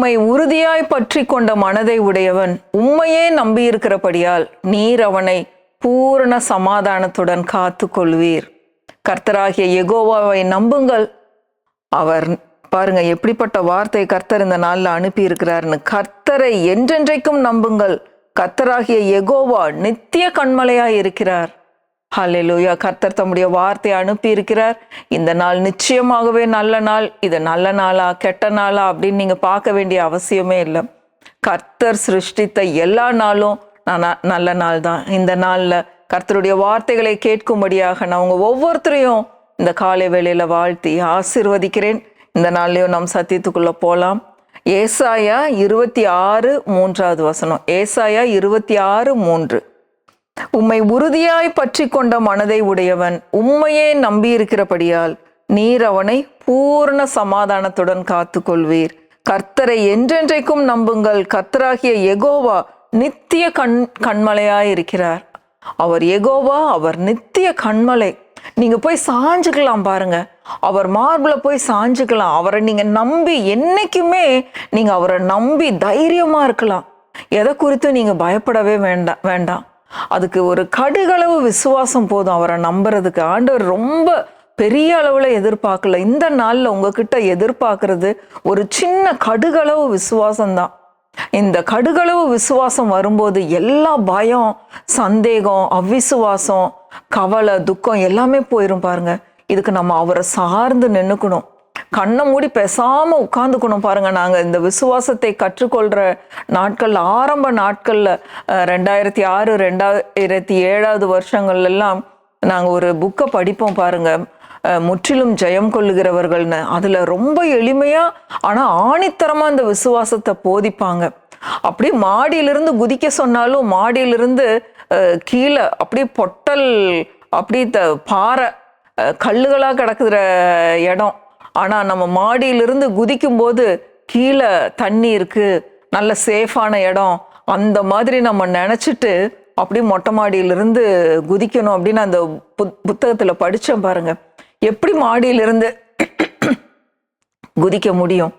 உம்மை உறுதியாய் பற்றி கொண்ட மனதை உடையவன் உம்மையே நம்பியிருக்கிறபடியால் நீர் அவனை பூரண சமாதானத்துடன் காத்து கொள்வீர் கர்த்தராகிய எகோவாவை நம்புங்கள். அவர் பாருங்க எப்படிப்பட்ட வார்த்தை கர்த்தர் இந்த நாள்ல அனுப்பி இருக்கிறாருன்னு கர்த்தரை என்றென்றைக்கும் நம்புங்கள். கர்த்தராகிய எகோவா நித்திய கண்மலையாய் இருக்கிறார். ஹalleluya. கர்த்தர் தம்முடைய வார்த்தை அனுப்பி இருக்கிறார் இந்த நாள் நிச்சயமாகவே நல்ல நாள். இது நல்ல நாளா கெட்ட நாளா அப்படின்னு நீங்கள் பார்க்க வேண்டிய அவசியமே இல்லை. கர்த்தர் சிருஷ்டித்த எல்லா நாளும் நான் நல்ல நாள் தான் இந்த நாளில் கர்த்தருடைய வார்த்தைகளை கேட்கும்படியாக நான் உங்கள் ஒவ்வொருத்தரையும் இந்த காலை வேளையில் வாழ்த்தி ஆசிர்வதிக்கிறேன். இந்த நாள்லையும் நாம் சத்தியத்துக்குள்ள போகலாம் ஏசாயா இருபத்தி ஆறு மூன்றாவது வசனம். ஏசாயா இருபத்தி ஆறு மூன்று. உம்மை உறுதியாய் பற்றி கொண்ட மனதை உடையவன் உம்மையே நம்பியிருக்கிறபடியால் நீர் அவனை பூர்ண சமாதானத்துடன் காத்துக்கொள்வீர். கர்த்தரை என்றென்றைக்கும் நம்புங்கள். கர்த்தராகிய எகோவா நித்திய கண் கண்மலையாய் இருக்கிறார் அவர் எகோவா அவர் நித்திய கண்மலை. நீங்க போய் சாஞ்சுக்கலாம் பாருங்க. அவர் மார்பில் போய் சாஞ்சுக்கலாம். அவரை நீங்க நம்பி என்னைக்குமே நீங்க அவரை நம்பி தைரியமா இருக்கலாம். எதை குறித்து நீங்க பயப்படவே வேண்டாம் வேண்டாம். அதுக்கு ஒரு கடுகளவு விசுவாசம் போதும். அவரை நம்புறதுக்கு ஆண்டவர் ரொம்ப பெரிய அளவில் எதிர்பார்க்கல. இந்த நாளில் உங்ககிட்ட எதிர்பார்க்கறது ஒரு சின்ன கடுகளவு விசுவாசம்தான். இந்த கடுகளவு விசுவாசம் வரும்போது எல்லா பயம் சந்தேகம் அவ்விசுவாசம் கவலை துக்கம் எல்லாமே போயிரும் பாருங்க. இதுக்கு நம்ம அவரை சார்ந்து நின்றுக்கணும் கண்ணை மூடி பேசாம உட்காந்துக்கணும் பாருங்க. நாங்க இந்த விசுவாசத்தை கற்றுக்கொள்ற நாட்கள் ஆரம்ப நாட்கள்ல ரெண்டாயிரத்தி ஆறு ரெண்டாயிரத்தி ஏழாவது வருஷங்கள்ல எல்லாம் நாங்க ஒரு புக்கை படிப்போம் பாருங்க. முற்றிலும் ஜெயம் கொள்ளுகிறவர்கள்னு அதுல ரொம்ப எளிமையா ஆனா ஆணித்தரமா இந்த விசுவாசத்தை போதிப்பாங்க. அப்படியே மாடியிலிருந்து குதிக்க சொன்னாலும் மாடியிலிருந்து கீழே அப்படியே பொட்டல் அப்படி த பாறை கல்லுகளாக கிடக்குற இடம். ஆனால் நம்ம மாடியிலிருந்து குதிக்கும் போது கீழே தண்ணி இருக்குது நல்ல சேஃபான இடம் அந்த மாதிரி நம்ம நினச்சிட்டு அப்படியே மொட்டை மாடியிலிருந்து குதிக்கணும் அப்படின்னு அந்த புத் புத்தகத்தில் படித்தேன் பாருங்க. எப்படி மாடியிலிருந்து குதிக்க முடியும்?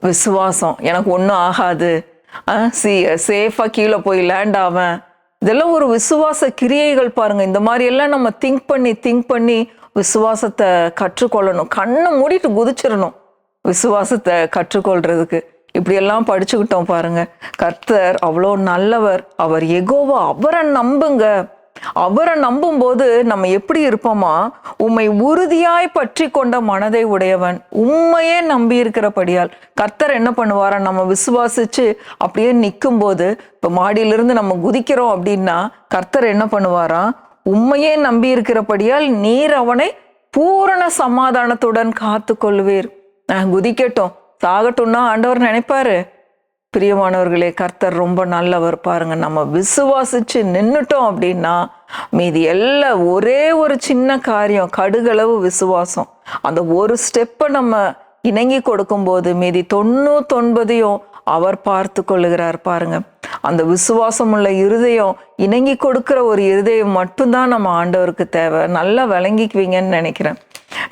விசுவாசம். எனக்கு ஒன்றும் ஆகாது. சி சேஃபாக கீழே போய் லேண்ட் ஆவேன். இதெல்லாம் ஒரு விசுவாச கிரியைகள் பாருங்கள் இந்த மாதிரி எல்லாம் நம்ம திங்க் பண்ணி திங்க் பண்ணி விசுவாசத்தை கற்றுக்கொள்ளணும். கண்ணை மூடிட்டு குதிச்சிடணும். விசுவாசத்தை கற்றுக்கொள்றதுக்கு. இப்படியெல்லாம் படிச்சுக்கிட்டோம் பாருங்க. கர்த்தர் அவ்வளோ நல்லவர். அவர் எகோவா அவரை நம்புங்க. அவரை நம்பும்போது நம்ம எப்படி இருப்போமா? உம்மை உறுதியாய் பற்றி கொண்ட மனதை உடையவன். உண்மையே நம்பி இருக்கிறபடியால். கர்த்தர் என்ன பண்ணுவாரா? நம்ம விசுவாசிச்சு அப்படியே நிற்கும் போது இப்போ மாடியிலிருந்து நம்ம குதிக்கிறோம் அப்படின்னா கர்த்தர் என்ன பண்ணுவாரா? உண்மையே நம்பி இருக்கிறபடியால் நீர் அவனை பூரண சமாதானத்துடன் காத்து கொள்வீர் நான் குதிக்கட்டும். சாகட்டும்னா ஆண்டவர் நினைப்பாரு. பிரியமானவர்களே கர்த்தர் ரொம்ப நல்லவர் பாருங்க. நம்ம விசுவாசிச்சு நின்றுட்டோம் அப்படின்னா மீதி எல்லாம் ஒரே ஒரு சின்ன காரியம் கடுகளவு விசுவாசம். அந்த ஒரு ஸ்டெப்பை நம்ம இணங்கி கொடுக்கும்போது மீதி தொண்ணூத்தொன்பதையும் அவர் பார்த்து கொள்ளுகிறார் பாருங்க. அந்த விசுவாசம் உள்ள இருதயம் இணங்கி கொடுக்குற ஒரு இருதயம் மட்டும்தான் நம்ம ஆண்டவருக்கு தேவை. நல்லா விளங்கிக்குவீங்கன்னு நினைக்கிறேன்.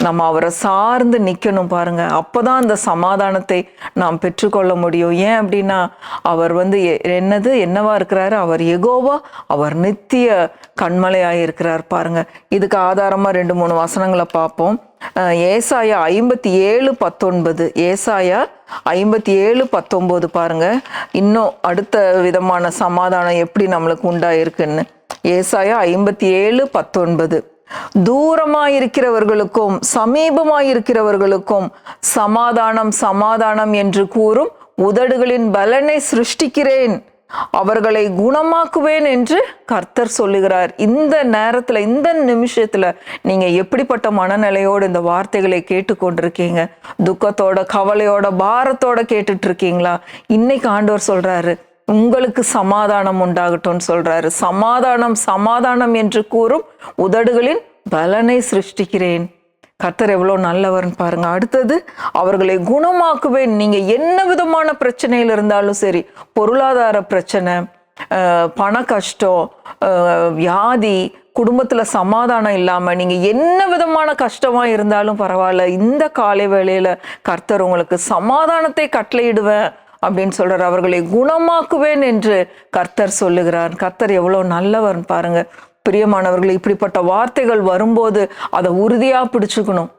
நம்ம அவரை சார்ந்து நிற்கணும் பாருங்க. அப்பதான் அந்த சமாதானத்தை நாம் பெற்றுக்கொள்ள முடியும். ஏன் அப்படின்னா அவர் வந்து என்னது? என்னவா இருக்கிறாரு? அவர் எகோவா? அவர் நித்திய கண்மலையாக இருக்கிறார் பாருங்க. இதுக்கு ஆதாரமா ரெண்டு மூணு வசனங்களை பார்ப்போம். ஏசாயா ஐம்பத்தி ஏழு பத்தொன்பது. ஏசாயா ஐம்பத்தி ஏழு பத்தொன்பது பாருங்க. இன்னும் அடுத்த விதமான சமாதானம் எப்படி நம்மளுக்கு உண்டாயிருக்குன்னு. ஏசாயா ஐம்பத்தி ஏழு பத்தொன்பது. தூரமாயிருக்கிறவர்களுக்கும் சமீபமாயிருக்கிறவர்களுக்கும் சமாதானம் சமாதானம் என்று கூறும் உதடுகளின் பலனை சிருஷ்டிக்கிறேன். அவர்களை குணமாக்குவேன் என்று கர்த்தர் சொல்லுகிறார். இந்த நேரத்துல இந்த நிமிஷத்துல நீங்க எப்படிப்பட்ட மனநிலையோடு இந்த வார்த்தைகளை கேட்டுக்கொண்டிருக்கீங்க? துக்கத்தோட கவலையோட பாரத்தோட கேட்டுட்டு இருக்கீங்களா? இன்னைக்கு ஆண்டவர் சொல்றாரு உங்களுக்கு சமாதானம் உண்டாகட்டும்னு சொல்றாரு. சமாதானம் சமாதானம் என்று கூறும் உதடுகளின் பலனை சிருஷ்டிக்கிறேன். கர்த்தர் எவ்வளோ நல்லவர்னு பாருங்க. அடுத்தது அவர்களை குணமாக்குவேன். நீங்க என்ன விதமான பிரச்சனையில் இருந்தாலும் சரி பொருளாதார பிரச்சனை பண கஷ்டம் வியாதி குடும்பத்தில் சமாதானம் இல்லாமல் நீங்கள் என்ன விதமான கஷ்டமாக இருந்தாலும் பரவாயில்ல. இந்த காலை வேளையில் கர்த்தர் உங்களுக்கு சமாதானத்தை கட்டளையிடுவேன். அப்படின்னு சொல்கிறார் அவர்களை குணமாக்குவேன் என்று கர்த்தர் சொல்லுகிறார். கர்த்தர் எவ்வளோ நல்லவர் பாருங்க. பிரியமானவர்கள் இப்படிப்பட்ட வார்த்தைகள் வரும்போது அதை உறுதியாக பிடிச்சுக்கணும்.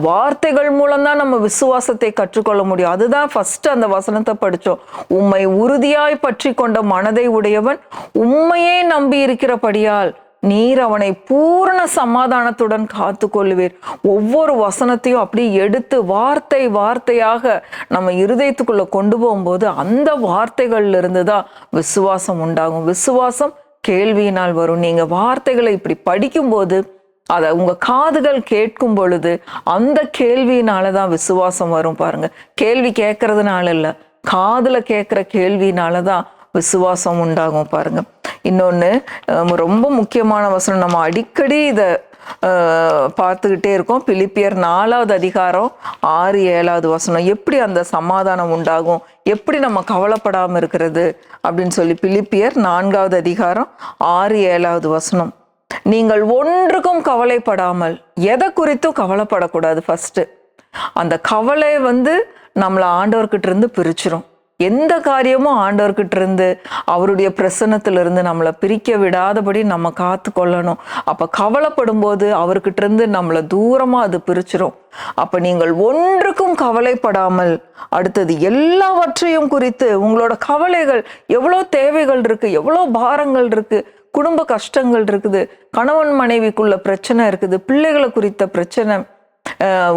வார்த்தைகள் மூலம்தான் நம்ம விசுவாசத்தை கற்றுக்கொள்ள முடியும். அதுதான் ஃபர்ஸ்ட் அந்த வசனத்தை படித்தோம். உம்மை உறுதியாய் பற்றி கொண்ட மனதை உடையவன் உண்மையே நம்பி இருக்கிறபடியால் நீர் அவனை பூரண சமாதானத்துடன் காத்து கொள்வீர் ஒவ்வொரு வசனத்தையும் அப்படி எடுத்து வார்த்தை வார்த்தையாக நம்ம இருதயத்துக்குள்ள கொண்டு போகும்போது அந்த வார்த்தைகள்ல இருந்து தான் விசுவாசம் உண்டாகும். விசுவாசம் கேள்வியினால் வரும். நீங்க வார்த்தைகளை இப்படி படிக்கும்போது அதை உங்க காதுகள் கேட்கும் பொழுது அந்த கேள்வியினால தான் விசுவாசம் வரும் பாருங்க. கேள்வி கேட்கறதுனால இல்லை காதுல கேட்குற கேள்வியினால தான் விசுவாசம் உண்டாகும் பாருங்க. இன்னொன்று ரொம்ப முக்கியமான வசனம் நம்ம அடிக்கடி இதை பார்த்துக்கிட்டே இருக்கோம். பிலிப்பியர் நாலாவது அதிகாரம் ஆறு ஏழாவது வசனம். எப்படி அந்த சமாதானம் உண்டாகும்? எப்படி நம்ம கவலைப்படாமல் இருக்கிறது? அப்படின்னு சொல்லி பிலிப்பியர் நான்காவது அதிகாரம் ஆறு ஏழாவது வசனம். நீங்கள் ஒன்றுக்கும் கவலைப்படாமல் எதை குறித்தும் கவலைப்படக்கூடாது ஃபர்ஸ்ட் அந்த கவலை வந்து நம்மளை ஆண்டவர்கிட்ட இருந்து பிரிச்சிரும். எந்த காரியமும் ஆண்டவர்கிட்ட இருந்து அவருடைய பிரசனத்திலிருந்து நம்மளை பிரிக்க விடாதபடி நம்ம காத்து கொள்ளணும். அப்போ கவலைப்படும் போது அவர்கிட்ட இருந்து நம்மளை தூரமாக அது பிரிச்சிரும். அப்போ நீங்கள் ஒன்றுக்கும் கவலைப்படாமல் அடுத்தது எல்லாவற்றையும் குறித்து உங்களோட கவலைகள் எவ்வளோ தேவைகள் இருக்குது எவ்வளோ பாரங்கள் இருக்குது குடும்ப கஷ்டங்கள் இருக்குது கணவன் மனைவிக்குள்ள பிரச்சனை இருக்குது பிள்ளைகளை குறித்த பிரச்சனை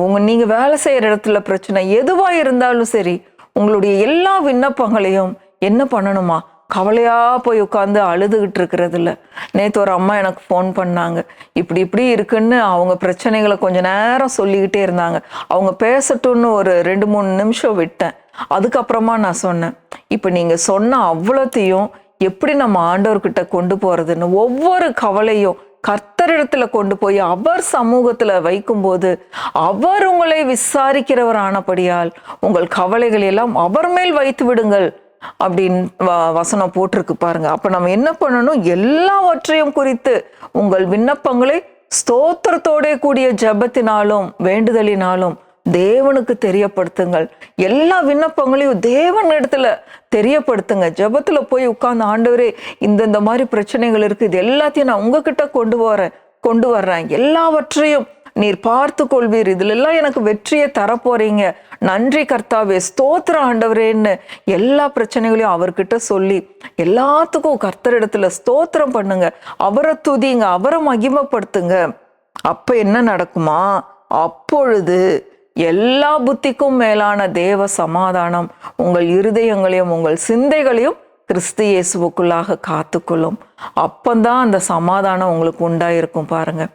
உங்க நீங்க வேலை செய்யற இடத்துல பிரச்சனை எதுவா இருந்தாலும் சரி உங்களுடைய எல்லா விண்ணப்பங்களையும் என்ன பண்ணணுமா? கவலையா போய் உட்காந்து அழுதுகிட்டு இருக்கிறது இல்லை நேற்று ஒரு அம்மா எனக்கு ஃபோன் பண்ணாங்க. இப்படி இப்படி இருக்குன்னு அவங்க பிரச்சனைகளை கொஞ்ச நேரம் சொல்லிக்கிட்டே இருந்தாங்க. அவங்க பேசட்டும்னு ஒரு ரெண்டு மூணு நிமிஷம் விட்டேன். அதுக்கப்புறமா நான் சொன்னேன். இப்போ நீங்கள் சொன்ன அவ்வளோத்தையும் எப்படி நம்ம ஆண்டவர்கிட்ட கொண்டு போகிறதுன்னு ஒவ்வொரு கவலையும் கர்த்தரிடத்துல கொண்டு போய் அவர் சமூகத்துல வைக்கும்போது அவர் உங்களை விசாரிக்கிறவர் ஆனபடியால் உங்கள் கவலைகள் எல்லாம் அவர் மேல் வைத்து விடுங்கள் அப்படின்னு வசனம் போட்டிருக்கு பாருங்க. அப்ப நம்ம என்ன பண்ணணும்? எல்லாவற்றையும் குறித்து உங்கள் விண்ணப்பங்களை ஸ்தோத்திரத்தோட கூடிய ஜபத்தினாலும் வேண்டுதலினாலும் தேவனுக்கு தெரியப்படுத்துங்கள். எல்லா விண்ணப்பங்களையும் தேவன் இடத்துல தெரியப்படுத்துங்க. ஜபத்துல போய் உட்கார்ந்து ஆண்டவரே இந்தந்த மாதிரி பிரச்சனைகள் இருக்கு. இது எல்லாத்தையும் நான் உங்ககிட்ட கொண்டு வரேன் கொண்டு வர்றேன். எல்லாவற்றையும் நீர் பார்த்து கொள்வீர். இதுல எல்லாம் எனக்கு வெற்றியை தரப்போறீங்க. நன்றி கர்த்தாவே ஸ்தோத்திர ஆண்டவரேன்னு எல்லா பிரச்சனைகளையும் அவர்கிட்ட சொல்லி எல்லாத்துக்கும் கர்த்தரிடத்துல ஸ்தோத்திரம் பண்ணுங்க. அவரை துதிங்க அவரை மகிமப்படுத்துங்க. அப்ப என்ன நடக்குமா? அப்பொழுது எல்லா புத்திக்கும் மேலான தேவ சமாதானம் உங்கள் இருதயங்களையும் உங்கள் சிந்தைகளையும் கிறிஸ்து இயேசுவுக்குள்ளாக காத்துக்கொள்ளும். அப்பந்தான் அந்த சமாதானம் உங்களுக்கு உண்டாயிருக்கும் பாருங்க.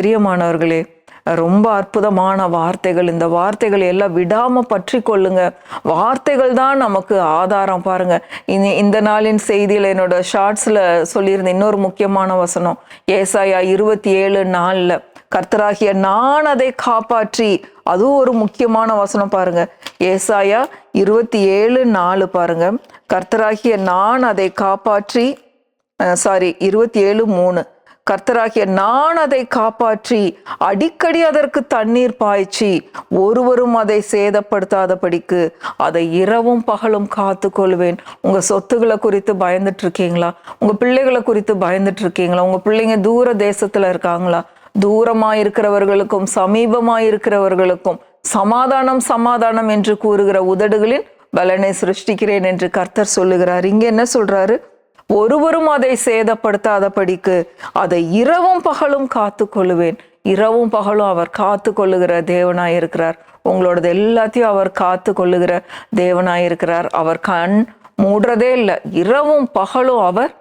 பிரியமானவர்களே ரொம்ப அற்புதமான வார்த்தைகள். இந்த வார்த்தைகள் எல்லாம் விடாம பற்றி கொள்ளுங்க. வார்த்தைகள் தான் நமக்கு ஆதாரம் பாருங்க. இந்த நாளின் செய்தியில் என்னோட ஷார்ட்ஸ்ல சொல்லியிருந்த இன்னொரு முக்கியமான வசனம். ஏசாயா இருபத்தி ஏழு நாளில். கர்த்தராகிய நான் அதை காப்பாற்றி. அதுவும் ஒரு முக்கியமான வசனம் பாருங்க. ஏசாயா இருபத்தி ஏழு நாலு பாருங்க. கர்த்தராகிய நான் அதை காப்பாற்றி. சாரி இருபத்தி ஏழு மூணு. கர்த்தராகிய நான் அதை காப்பாற்றி. அடிக்கடி அதற்கு தண்ணீர் பாய்ச்சி. ஒருவரும் அதை சேதப்படுத்தாதபடிக்கு. அதை இரவும் பகலும் காத்து கொள்வேன் உங்க சொத்துக்களை குறித்து பயந்துட்டு இருக்கீங்களா? உங்க பிள்ளைகளை குறித்து பயந்துட்டு இருக்கீங்களா? உங்க பிள்ளைங்க தூர தேசத்துல இருக்காங்களா? தூரமாக இருக்கிறவர்களுக்கும் சமீபமாக இருக்கிறவர்களுக்கும் சமாதானம் சமாதானம் என்று கூறுகிற உதடுகளின் பலனை சிருஷ்டிக்கிறேன் என்று கர்த்தர் சொல்லுகிறார். இங்க என்ன சொல்றாரு? ஒருவரும் அதை சேதப்படுத்தாத படிக்கு அதை இரவும் பகலும் காத்து கொள்ளுவேன் இரவும் பகலும் அவர் காத்து கொள்ளுகிற தேவனாய் இருக்கிறார் உங்களோடது எல்லாத்தையும் அவர் காத்து கொள்ளுகிற தேவனாய் இருக்கிறார் அவர் கண் மூடுறதே இல்லை. இரவும் பகலும் அவர்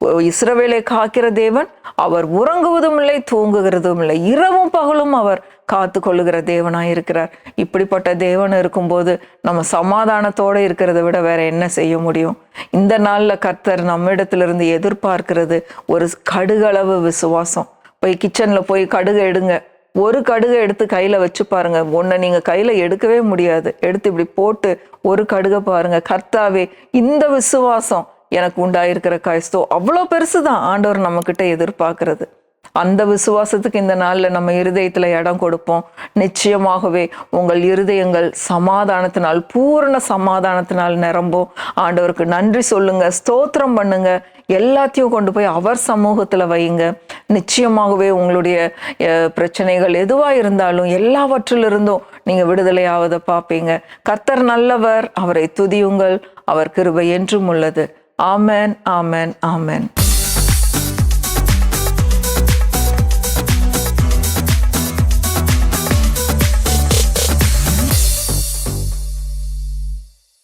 இஸ்ரவேலை காக்கிற தேவன் அவர் உறங்குவதும் இல்லை தூங்குகிறதும் இல்லை. இரவும் பகலும் அவர் காத்து கொள்ளுகிற தேவனாக இருக்கிறார். இப்படிப்பட்ட தேவன் இருக்கும்போது நம்ம சமாதானத்தோடு இருக்கிறத விட வேற என்ன செய்ய முடியும்? இந்த நாளில் கர்த்தர் நம்மிடத்திலிருந்து எதிர்பார்க்கிறது ஒரு கடுகளவு விசுவாசம். போய் கிச்சனில் போய் கடுகு எடுங்க. ஒரு கடுகை எடுத்து கையில் வச்சு பாருங்க. ஒன்றை நீங்கள் கையில் எடுக்கவே முடியாது. எடுத்து இப்படி போட்டு ஒரு கடுகை பாருங்க. கர்த்தாவே இந்த விசுவாசம் எனக்கு உண்டாயிருக்கிற காய்ஸ்தோ அவ்வளோ பெருசு தான் ஆண்டவர் நம்மக்கிட்ட எதிர்பார்க்கறது. அந்த விசுவாசத்துக்கு இந்த நாளில் நம்ம இருதயத்தில் இடம் கொடுப்போம். நிச்சயமாகவே உங்கள் இருதயங்கள் சமாதானத்தினால் பூரண சமாதானத்தினால் நிரம்பும். ஆண்டவருக்கு நன்றி சொல்லுங்க ஸ்தோத்திரம் பண்ணுங்க. எல்லாத்தையும் கொண்டு போய் அவர் சமூகத்தில் வையுங்க. நிச்சயமாகவே உங்களுடைய பிரச்சனைகள் எதுவாக இருந்தாலும் எல்லாவற்றிலிருந்தும் நீங்கள் விடுதலையாவதை பார்ப்பீங்க. கத்தர் நல்லவர் அவரை துதியுங்கள். அவர் கிருபை என்றும் உள்ளது. ஆமென் ஆமென் ஆமென்